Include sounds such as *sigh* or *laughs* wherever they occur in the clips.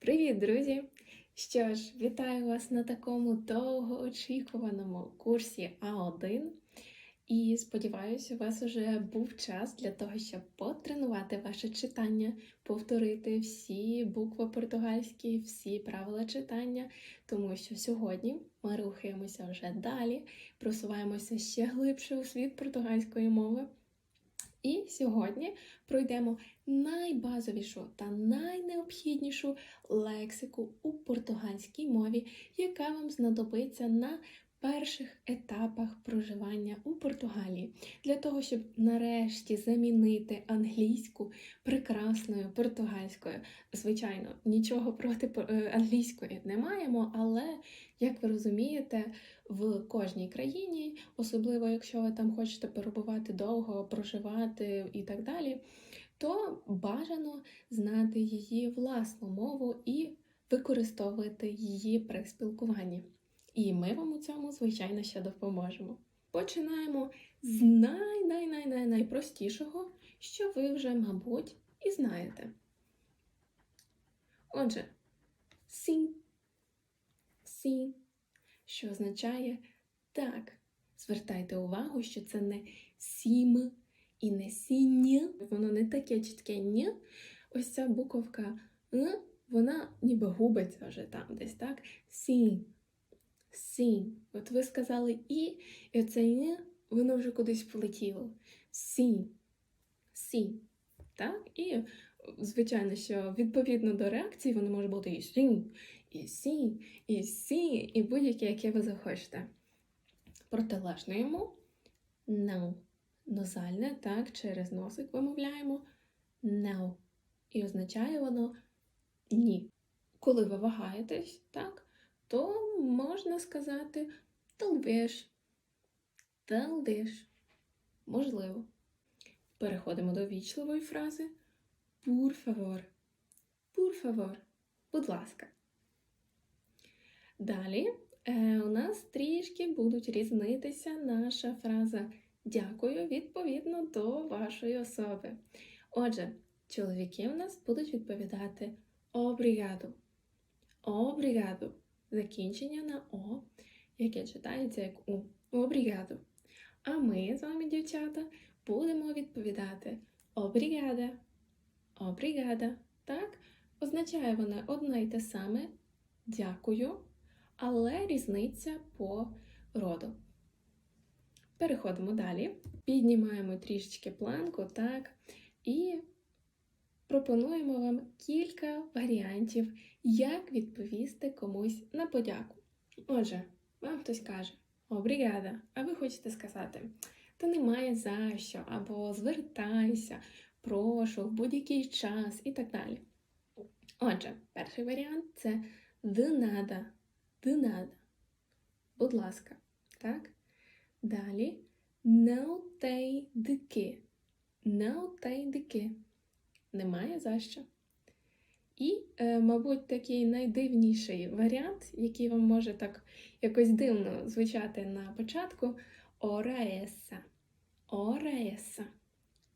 Привіт, друзі! Що ж, вітаю вас на такому довгоочікуваному курсі А1. І сподіваюся, у вас вже був час для того, щоб потренувати ваше читання, повторити всі букви португальські, всі правила читання, тому що сьогодні ми рухаємося вже далі, просуваємося ще глибше у світ португальської мови. І сьогодні пройдемо найбазовішу та найнеобхіднішу лексику у португальській мові, яка вам знадобиться на перших етапах проживання у Португалії, для того, щоб нарешті замінити англійську прекрасною португальською. Звичайно, нічого проти е, англійської не маємо, але, як ви розумієте, в кожній країні, особливо якщо ви там хочете перебувати довго, проживати і так далі, то бажано знати її власну мову і використовувати її при спілкуванні. І ми вам у цьому, звичайно, ще допоможемо. Починаємо з най-най-най-найпростішого, що ви вже, мабуть, і знаєте. Отже, сін, сін, що означає так. Звертайте увагу, що це не сім і не сінь, воно не таке чітке ні. Ось ця буковка Н, вона ніби губиться вже там десь, так? Сін. Сін. От ви сказали і, і оце «ні», воно вже кудись полетіло. Сін. Сін. Так? І, звичайно, що відповідно до реакції воно може бути і сін, і сін, і сі, і будь-яке, яке ви захочете. Протилежно йому no. Нозальне, так, через носик вимовляємо no. І означає воно ні. Коли ви вагаєтесь, так, то можна сказати talvez. Talvez. Можливо. Переходимо до вічливої фрази por favor. Por favor. Будь ласка. Далі е, у нас трішки будуть різнитися наша фраза дякую відповідно до вашої особи. Отже, чоловіки у нас будуть відповідати обрігадо. Обрігадо. Закінчення на О, яке читається як У. Обрігадо. А ми з вами, дівчата, будемо відповідати обрігада. Обрігада. Так? Означає вона одне й те саме. Дякую але різниця по роду. Переходимо далі, піднімаємо трішечки планку, так, і пропонуємо вам кілька варіантів, як відповісти комусь на подяку. Отже, вам хтось каже Обрігада, а ви хочете сказати, та немає за що, або звертайся, прошу, в будь-який час і так далі. Отже, перший варіант це de nada. Будь ласка, так? Далі não tem Немає за що. І, е, мабуть, такий найдивніший варіант, який вам може так якось дивно звучати на початку ораеса. Ораеса.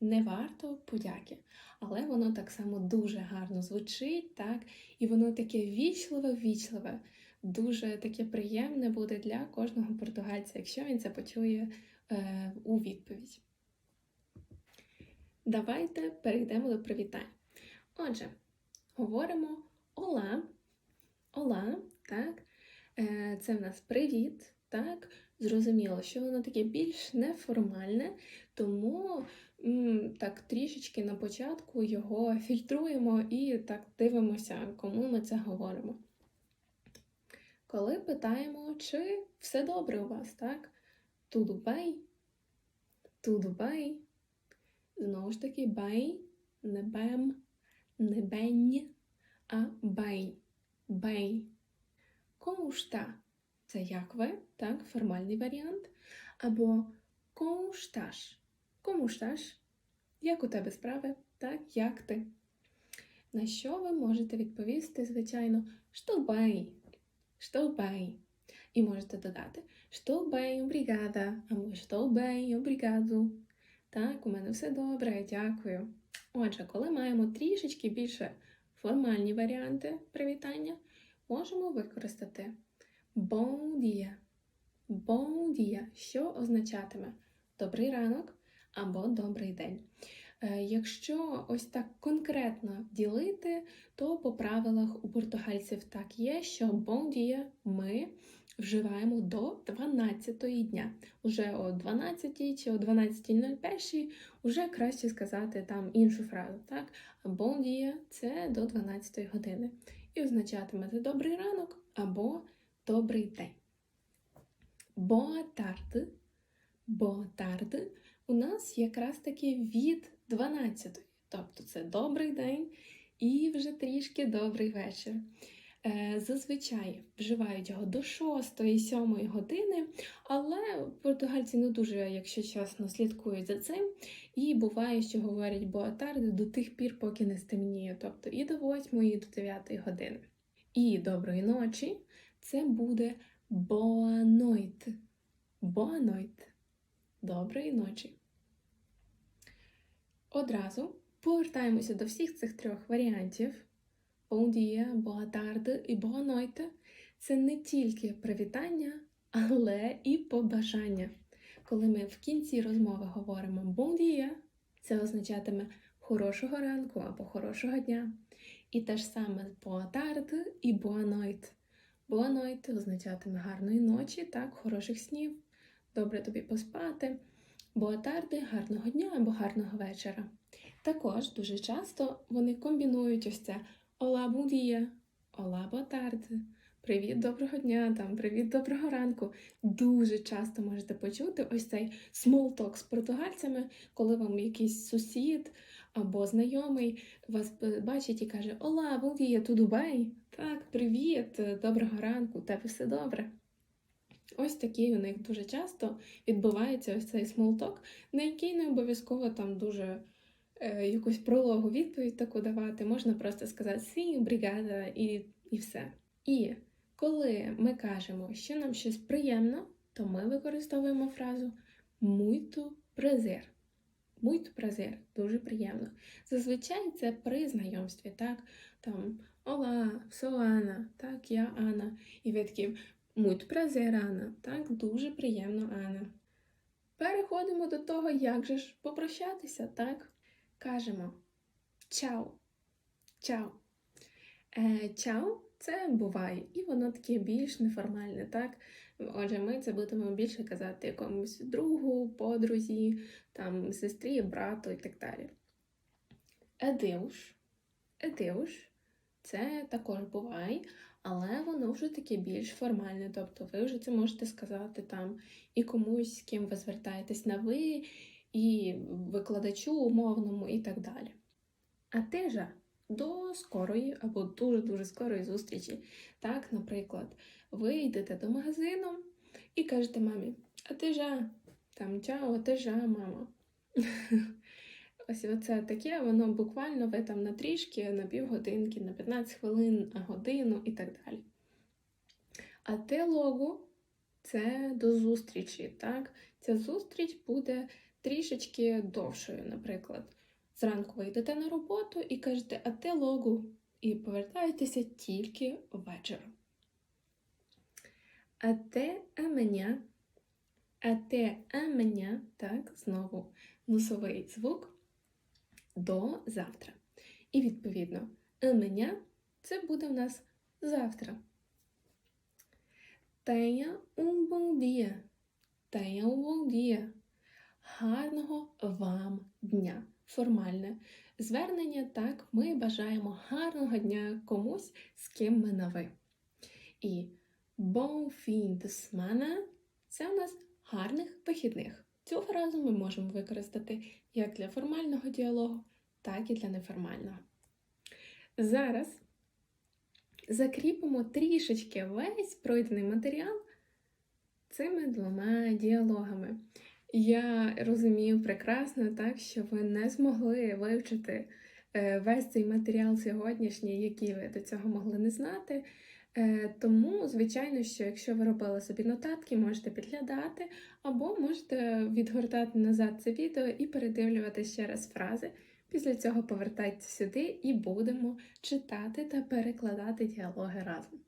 Не варто подяки, але воно так само дуже гарно звучить, так? І воно таке вічливе-вічливе дуже таке приємне буде для кожного португальця, якщо він це почує е, у відповідь. Давайте перейдемо до привітань. Отже, говоримо ола. Ола, так? Е, Це в нас привіт, так? Зрозуміло, що воно таке більш неформальне, тому так трішечки на початку його фільтруємо і так дивимося, кому ми це говоримо коли питаємо, чи все добре у вас, так? Tudo bem? Знову ж таки, bem, не бем, не бень, а бей, бей. Está? Це як ви, так, формальний варіант. Або como estás? Як у тебе справи? Так, як ти? На що ви можете відповісти, звичайно, Estou bem. І можете додати Estou bem. Або bem, obrigado. Так, у мене все добре, дякую. Отже, коли маємо трішечки більше формальні варіанти привітання, можемо використати bon dia. Bon dia, що означатиме добрий ранок або добрий день. Е, Якщо ось так конкретно ділити, то по правилах у португальців так є, що bon dia ми вживаємо до 12 дня. Уже о 12 чи о 12.01 вже краще сказати там іншу фразу. Так? Bon dia – це до 12 години. І означатиме добрий ранок або добрий день. Boa tarde, boa tarde у нас якраз таки від 12. Тобто це добрий день і вже трішки добрий вечір. Е, Зазвичай вживають його до 6-7 години, але португальці не дуже, якщо чесно, слідкують за цим. І буває, що говорять боатарди до тих пір, поки не стемніє, тобто і до 8, і до 9 години. І доброї ночі це буде. Boa noite. Доброї ночі. Одразу повертаємося до всіх цих трьох варіантів. Bon dia, boa tarde і boa noite. Це не тільки привітання, але і побажання. Коли ми в кінці розмови говоримо bon dia, це означатиме хорошого ранку або хорошого дня. І те ж саме boa tarde і boa noite. Boa noite означатиме гарної ночі, так, хороших снів, добре тобі поспати. Boa tarde – гарного дня або гарного вечора. Також дуже часто вони комбінують ось це Dia, Olá, boa tarde, Привіт, доброго дня, там, привіт, доброго ранку. Дуже часто можете почути ось цей talk з португальцями, коли вам якийсь сусід або знайомий вас бачить і каже Olá, bom dia, tudo? Так, привіт, доброго ранку, у тебе все добре. Ось такий у них дуже часто відбувається ось цей talk, на який не обов'язково там дуже якусь прологу відповідь таку давати. Можна просто сказати «Сі, бригада» і, і все. І коли ми кажемо, що нам щось приємно, то ми використовуємо фразу muito prazer. Muito prazer, дуже приємно. Зазвичай це при знайомстві, так? Там Ола, сou Анна, так, я Анна. І ви такі Muito prazer, Анна. Так, дуже приємно, Анна. Переходимо до того, як же ж попрощатися, так? Кажемо чао. Чао. Е, чао це буває, і воно таке більш неформальне, так? Отже, ми це будемо більше казати якомусь другу, подрузі, там, сестрі, брату і так далі. Едеуш. Едеуш це також буває, але воно вже таке більш формальне. Тобто ви вже це можете сказати там і комусь, з ким ви звертаєтесь на ви, і викладачу умовному, і так далі. А те ж до скорої або дуже-дуже скорої зустрічі. Так, наприклад, ви йдете до магазину і кажете мамі, а ти жа, там чао, ти жа, мама. *laughs* Ось оце таке, воно буквально ви там на трішки, на півгодинки, на 15 хвилин, на годину і так далі. А те логу це до зустрічі. так? Ця зустріч буде трішечки довшою, наприклад. Зранку ви йдете на роботу і кажете а те логу, і повертаєтеся тільки ввечері. А те аменя, а те аменя, так, знову носовий звук до завтра. І, відповідно, аменя це буде в нас завтра. Tenha um bom dia. Гарного вам дня. Формальне звернення так, ми бажаємо гарного дня комусь, з ким ми на ви. І bon це у нас гарних вихідних. Цю фразу ми можемо використати як для формального діалогу, так і для неформального. Зараз закріпимо трішечки весь пройдений матеріал цими двома діалогами. Я розумію прекрасно, так, що ви не змогли вивчити е, весь цей матеріал сьогоднішній, який ви до цього могли не знати. Е, Тому, звичайно, що якщо ви робили собі нотатки, можете підглядати, або можете відгортати назад це відео і передивлювати ще раз фрази, Після цього повертайтеся сюди і будемо читати та перекладати діалоги разом.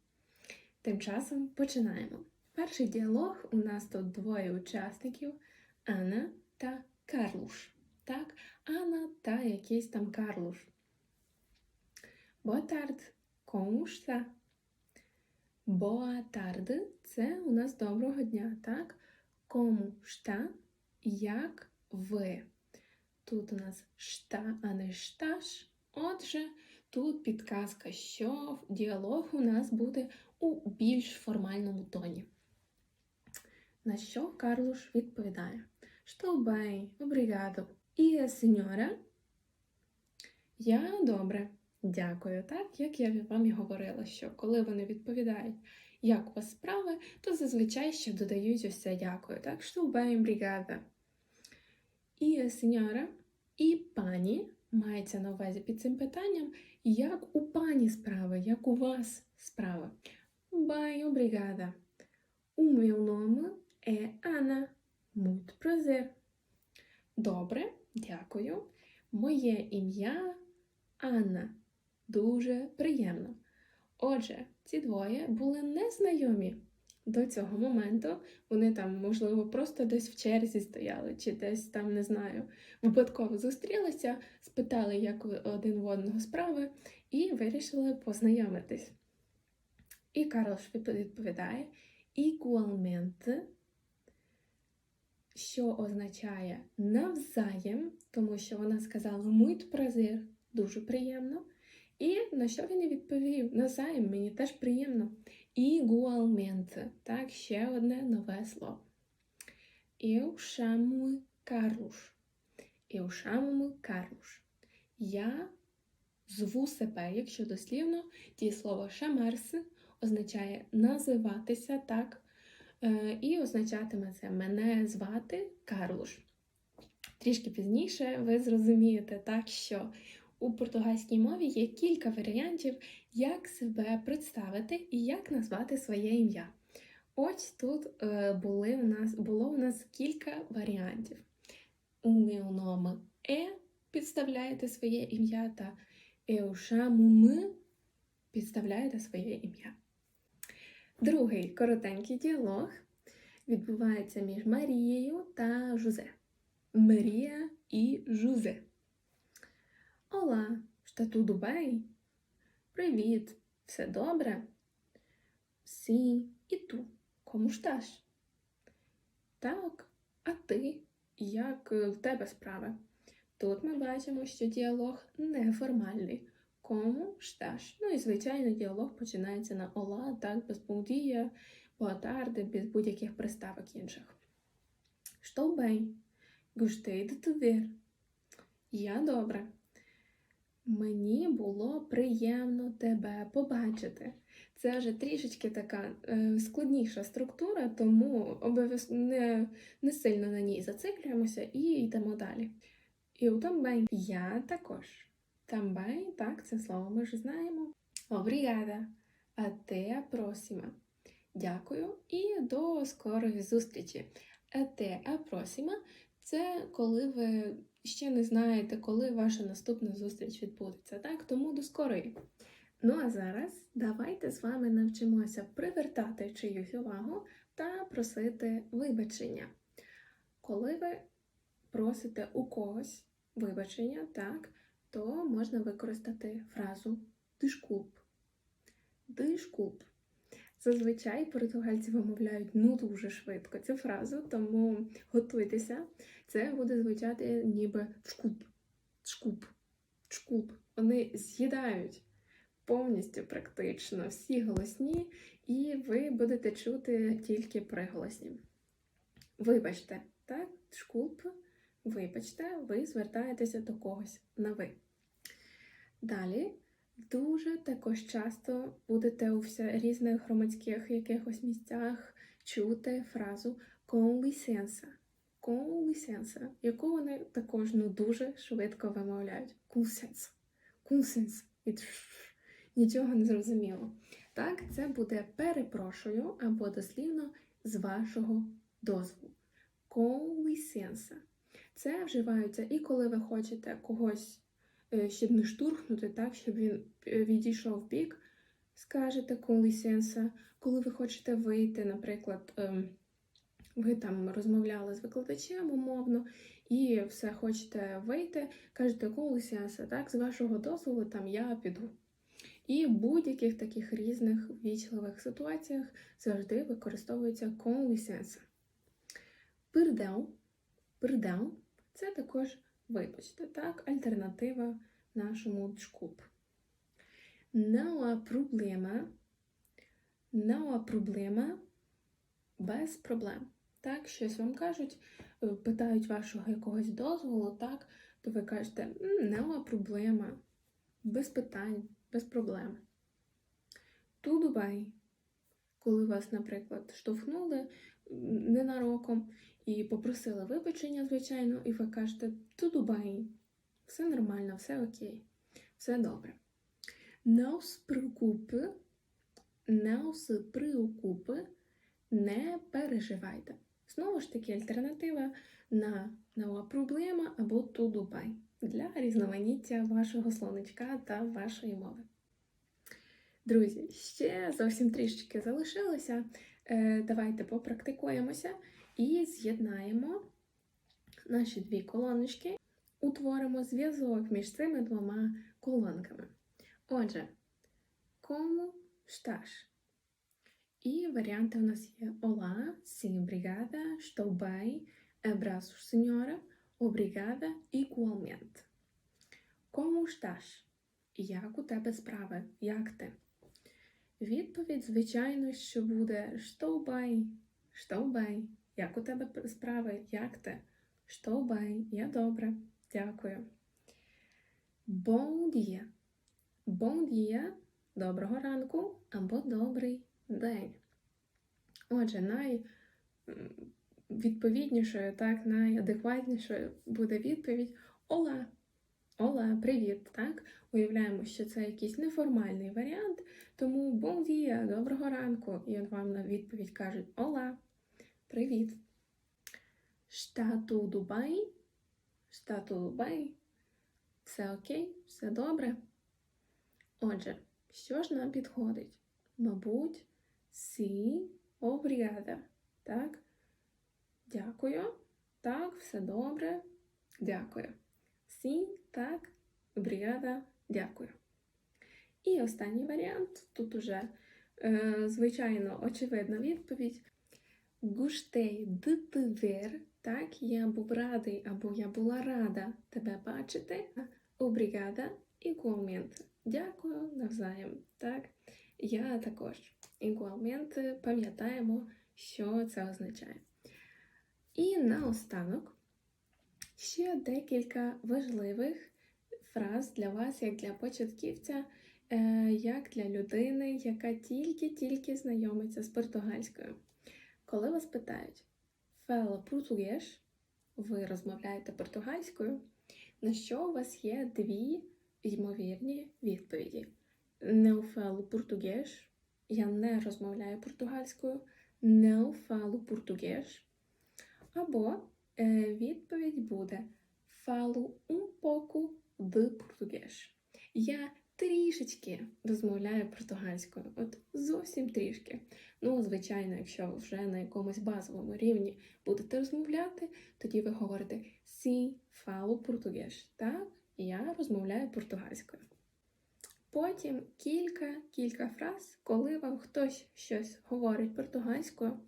Тим часом починаємо. Перший діалог у нас тут двоє учасників Анна та Карлуш. Так, Анна та якийсь там Карлуш. Boa tarde, como está? Це у нас доброго дня, так? Como está? Як ви? Тут у нас шта, а не шташ. Отже, тут підказка, що діалог у нас буде у більш формальному тоні. На що Карлуш відповідає: Estou bem, obrigado. І сеньора? Я добре, дякую. Так, як я вам і говорила, що коли вони відповідають, як у вас справи, то зазвичай ще додають це дякую. Так, Estou bem, obrigada. І сеньора, і пані мається на увазі під цим питанням, як у пані справи, як у вас справи. Bem, obrigada. O meu nome é Ana. Prazer. Добре, дякую. Моє ім'я Анна. Дуже приємно. Отже, ці двоє були незнайомі до цього моменту. Вони там, можливо, просто десь в черзі стояли, чи десь там, не знаю, випадково зустрілися, спитали, як один в одного справи, і вирішили познайомитись. І Карлош відповідає igualmente, що означає навзаєм, тому що вона сказала muito prazer, дуже приємно. І на що він відповів? Навзаєм, мені теж приємно. Igualmente, так, ще одне нове слово. Eu chamo Carlos. Eu. Я зву себе, якщо дослівно, дієслово шамарси означає називатися так, і означатиме це мене звати Карлуш. Трішки пізніше ви зрозумієте так, що у португальській мові є кілька варіантів, як себе представити і як назвати своє ім'я. Ось тут е, були у нас, було у нас кілька варіантів. У meu е підставляєте своє ім'я та chamo-me підставляєте своє ім'я. Другий коротенький діалог відбувається між Марією та Жузе. Марія і Жузе. Ола, tudo bem? Привіт, все добре? Сі, і ту, кому estás? Так, а ти? Як е, в тебе справи? Тут ми бачимо, що діалог неформальний. Кому estás? Ну і, звичайно, діалог починається на ола, так, без бондія, боатарди, без будь-яких приставок інших. Bem. Gostei de. Я добре. Мені було приємно тебе побачити. Це вже трішечки така е, складніша структура, тому не, не сильно на ній зациклюємося і йдемо далі. І у тамбей я також. Тамбей, так, це слово ми вже знаємо. Обрігада. А те просіма. Дякую і до скорої зустрічі. А те апросіма це коли ви ще не знаєте, коли ваша наступна зустріч відбудеться. Так, тому до скорої. Ну а зараз давайте з вами навчимося привертати чиюсь увагу та просити вибачення. Коли ви просите у когось вибачення, так, то можна використати фразу дишкулп. Дишкулп. Зазвичай португальці вимовляють ну дуже швидко цю фразу, тому готуйтеся. Це буде звучати ніби чкуп, чкуп, чкуп. Вони з'їдають повністю практично всі голосні, і ви будете чути тільки приголосні. Вибачте, так, чкуп, вибачте, ви звертаєтеся до когось на ви. Далі. Дуже також часто будете у різних громадських якихось місцях чути фразу con licença, con licença, яку вони також ну, дуже швидко вимовляють. con licença. І нічого не зрозуміло. Так, це буде перепрошую або дослівно з вашого дозволу. Con licença. Це вживаються і коли ви хочете когось щоб не штурхнути, так, щоб він е, відійшов в бік, скажете con licenza. Коли ви хочете вийти, наприклад, ем, ви там розмовляли з викладачем умовно і все хочете вийти, кажете con licenza, так, з вашого дозволу там я піду. І в будь-яких таких різних ввічливих ситуаціях завжди використовується licença. Perdão, perdão – це також вибачте, так, альтернатива нашому há problema, não há problema, без проблем. Так, щось вам кажуть, е, питають вашого якогось дозволу, так, то ви кажете «М, não há problema, без питань, без проблем. Bem. Коли вас, наприклад, штовхнули ненароком і попросили вибачення, звичайно, і ви кажете tudo bem. Все нормально, все окей, все добре. Se preocupe, não se не переживайте. Знову ж таки, альтернатива на нова проблема або tudo bem для різноманіття вашого словничка та вашої мови. Друзі, ще зовсім трішечки залишилося. Е, Давайте попрактикуємося і з'єднаємо наші дві колоночки, утворимо зв'язок між цими двома колонками. Отже, como estás? І варіанти у нас є sim, obrigada, estou bem, abraços, senhora, obrigada, igualmente. Como estás? Як у тебе справи? Як ти? Відповідь, звичайно, що буде estou bem. Як у тебе справи? Як ти? Bem, я добре. Дякую. Bom dia. Bom. Доброго ранку або добрий день. Отже, найвідповіднішою, так, найадекватнішою буде відповідь Ола. Ола, привіт, так? Уявляємо, що це якийсь неформальний варіант, тому bon dia, доброго ранку. І от вам на відповідь кажуть Ола, привіт. Bem? Está tudo bem? Все окей, все добре. Отже, що ж нам підходить? Мабуть, сі, обряда. Так? Дякую. Так, все добре. Дякую. Сі, так, обряда, дякую. І останній варіант. Тут уже, е, звичайно, очевидна відповідь. Гуштей дитивер. Так, я був радий або я була рада тебе бачити. Обрігада і комент. Дякую навзаєм. Так, я також. Ігуалмент пам'ятаємо, що це означає. І наостанок ще декілька важливих фраз для вас, як для початківця, е, як для людини, яка тільки-тільки знайомиться з португальською. Коли вас питають «Fala português», ви розмовляєте португальською, на що у вас є дві ймовірні відповіді. Не фалу português, я не розмовляю португальською, не фалу português. Або е, відповідь буде falo um pouco de português. Я трішечки розмовляю португальською, от зовсім трішки. Ну, звичайно, якщо ви вже на якомусь базовому рівні будете розмовляти, тоді ви говорите «Sim, falo português». Так, я розмовляю португальською. Потім кілька-кілька фраз, коли вам хтось щось говорить португальською,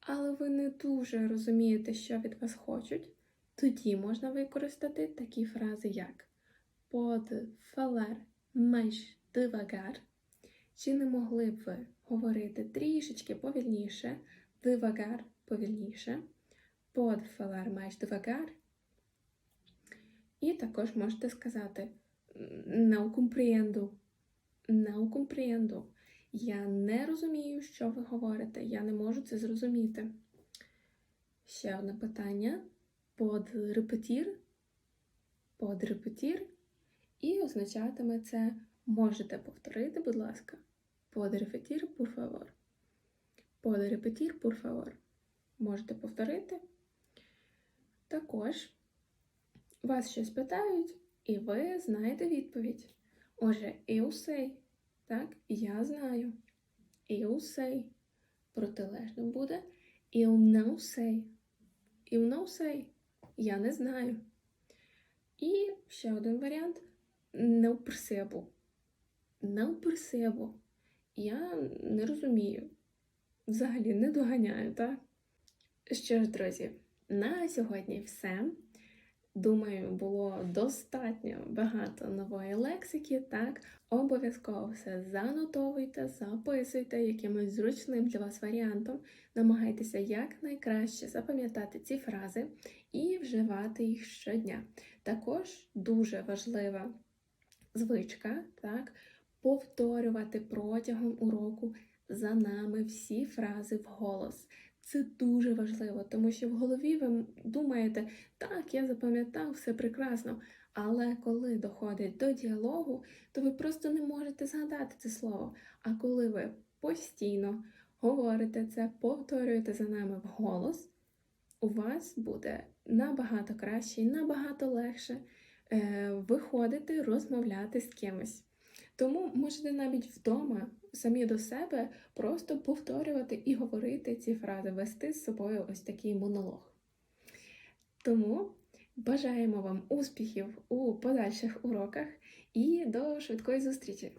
але ви не дуже розумієте, що від вас хочуть, тоді можна використати такі фрази, як pode falar mais devagar, чи не могли б ви говорити трішечки повільніше, devagar повільніше, falar mais devagar. І також можете сказати não compreendo, não compreendo. Я не розумію, що ви говорите. Я не можу це зрозуміти. Ще одне питання. Под репетір. І означатиме це можете повторити, будь ласка. Под репетір, por favor. Под репетір, por favor. Можете повторити. Також вас щось питають, і ви знаєте відповідь. Отже, eu так, я знаю. Eu. Протилежно буде eu não sei. Eu não sei. Я не знаю. І ще один варіант não percebo. Não percebo. Я не розумію. Взагалі не доганяю, так? Що ж, друзі, на сьогодні все. Думаю, було достатньо багато нової лексики, так? Обов'язково все занотовуйте, записуйте якимось зручним для вас варіантом. Намагайтеся якнайкраще запам'ятати ці фрази і вживати їх щодня. Також дуже важлива звичка, так? Повторювати протягом уроку за нами всі фрази вголос. Це дуже важливо, тому що в голові ви думаєте, так, я запам'ятав все прекрасно. Але коли доходить до діалогу, то ви просто не можете згадати це слово. А коли ви постійно говорите це, повторюєте за нами вголос, у вас буде набагато краще і набагато легше виходити, розмовляти з кимось. Тому можете навіть вдома самі до себе просто повторювати і говорити ці фрази, вести з собою ось такий монолог. Тому бажаємо вам успіхів у подальших уроках і до швидкої зустрічі!